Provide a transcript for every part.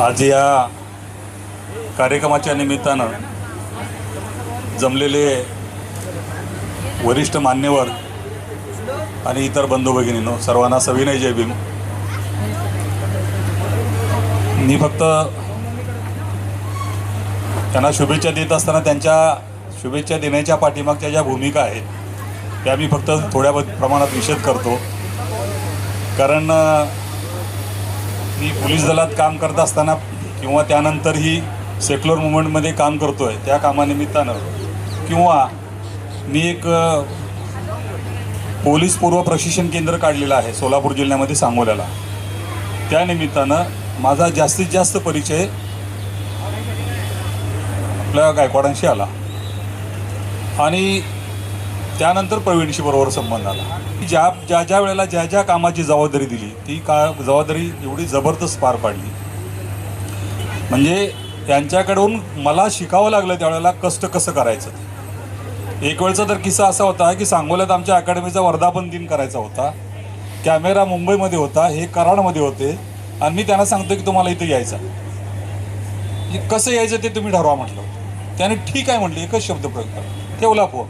आज या कार्यक्रमाच्या निमित्तानं जमलेले वरिष्ठ मान्यवर आणि इतर बंधू भगिनींनो सर्वांना सविनय जय भीम. मी फक्त त्यांना शुभेच्छा देत असताना त्यांच्या शुभेच्छा देण्याच्या पाठीमागच्या ज्या भूमिका आहेत त्या मी फक्त थोड्या प्रमाणात निषेध करतो. कारण मी पोलीस दलात काम करत असताना किंवा त्यानंतरही सेक्युलर मुवमेंटमध्ये काम करतो आहे त्या कामानिमित्तानं किंवा मी एक पोलीस पूर्व प्रशिक्षण केंद्र काढलेलं आहे सोलापूर जिल्ह्यामध्ये सांगोल्याला. त्यानिमित्तानं माझा जास्तीत जास्त परिचय आपल्या गायकवाडांशी आला. आणि त्यानंतर प्रवीणशी बरोबर संबंध आला. ज्या ज्या ज्या वेळेला ज्या ज्या कामाची जबाबदारी दिली ती का जबाबदारी एवढी जबरदस्त पार पाडली. म्हणजे त्यांच्याकडून मला शिकावं लागलं त्यावेळेला कष्ट कसं करायचं एक वेळचा तर किस्सा असा होता की सांगोल्यात आमच्या अकॅडमीचा वर्धापन दिन करायचा होता. कॅमेरा मुंबईमध्ये होता हे कराडमध्ये होते. आणि मी त्यांना सांगतो की तुम्हाला इथे यायचं कसं यायचं ते तुम्ही ठरवा म्हटलं. त्याने ठीक आहे म्हटलं एकच शब्द प्रयोग करा ठेवला फोन.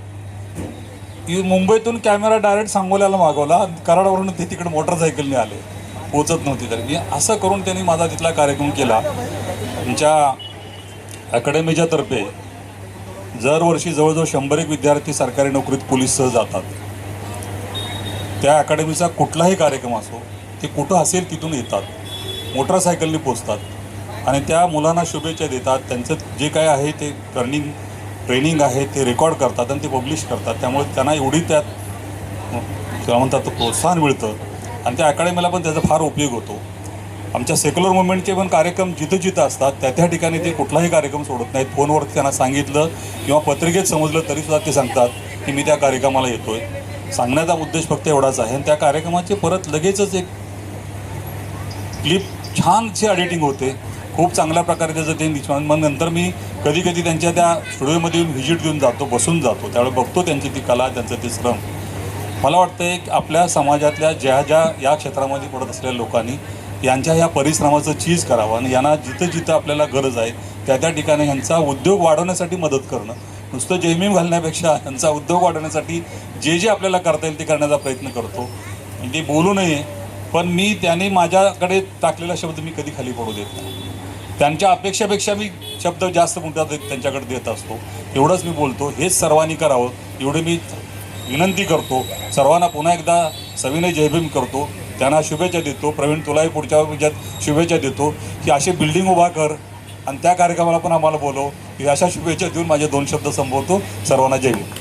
मुंबईतून कॅमेरा डायरेक्ट सांगोल्याला मागवला. कराडवरून ते तिकडे मोटरसायकलने आले पोचत नव्हती तरी. असं करून त्यांनी माझा तिथला कार्यक्रम केला. तुमच्या अकॅडमीच्या तर्फे दरवर्षी जवळजवळ शंभर एक विद्यार्थी सरकारी नोकरीत पोलीससह जातात. त्या अकॅडमीचा कुठलाही कार्यक्रम असो ते कुठं असेल तिथून येतात. मोटरसायकलने पोचतात आणि त्या मुलांना शुभेच्छा देतात. त्यांचं जे काय आहे ते टर्निंग ट्रेनिंग आहे ते रेकॉर्ड करतात आणि ते पब्लिश करतात. त्यामुळे त्यांना एवढी त्यात किंवा म्हणतात प्रोत्साहन मिळतं. आणि त्या अकॅडमीला पण त्याचा फार उपयोग होतो. आमच्या सेक्युलर मुवमेंटचे पण कार्यक्रम जिथं जिथं असतात त्या त्या ठिकाणी ते कुठलाही कार्यक्रम सोडत नाहीत. फोनवर त्यांना सांगितलं किंवा पत्रिकेत समजलं तरीसुद्धा ते सांगतात की मी त्या कार्यक्रमाला येतो आहे सांगण्याचा उद्देश फक्त एवढाच आहे. आणि त्या कार्यक्रमाचे परत लगेचच एक क्लिप छानशी एडिटिंग होते. खूप चांगल्या प्रकारे त्याचं ते निष्मान मग नंतर मी कधी कधी त्यांच्या त्या स्टुडिओमध्ये येऊन व्हिजिट देऊन जातो बसून जातो. त्यावेळी बघतो त्यांची ती कला त्यांचं ते श्रम. मला वाटतं आहे की आपल्या समाजातल्या ज्या ज्या या क्षेत्रामध्ये पडत असलेल्या लोकांनी यांच्या ह्या परिश्रमाचं चीज करावं आणि यांना जिथं जिथं आपल्याला गरज आहे त्या त्या ठिकाणी ह्यांचा उद्योग वाढवण्यासाठी मदत करणं. नुसतं जैमीम घालण्यापेक्षा ह्यांचा उद्योग वाढवण्यासाठी जे जे आपल्याला करता येईल ते करण्याचा प्रयत्न करतो. म्हणजे बोलू नये. पण मी त्याने माझ्याकडे टाकलेला शब्द मी कधी खाली पडू देत नाही. त्यांच्या अपेक्षापेक्षा मी शब्द जास्त मोठा त्यांच्याकडे देत असतो. एवढंच मी बोलतो. हेच सर्वांनी करावं. एवढी मी विनंती करतो. सर्वांना पुन्हा एकदा सविनय जयभीम करतो. त्यांना शुभेच्छा देतो. प्रवीण तुलाही पुढच्या ह्याच्यात शुभेच्छा देतो की अशी बिल्डिंग उभा कर आणि त्या कार्यक्रमाला पण आम्हाला बोलव. की अशा शुभेच्छा देऊन माझे दोन शब्द संबोधतो सर्वांना जय भीम.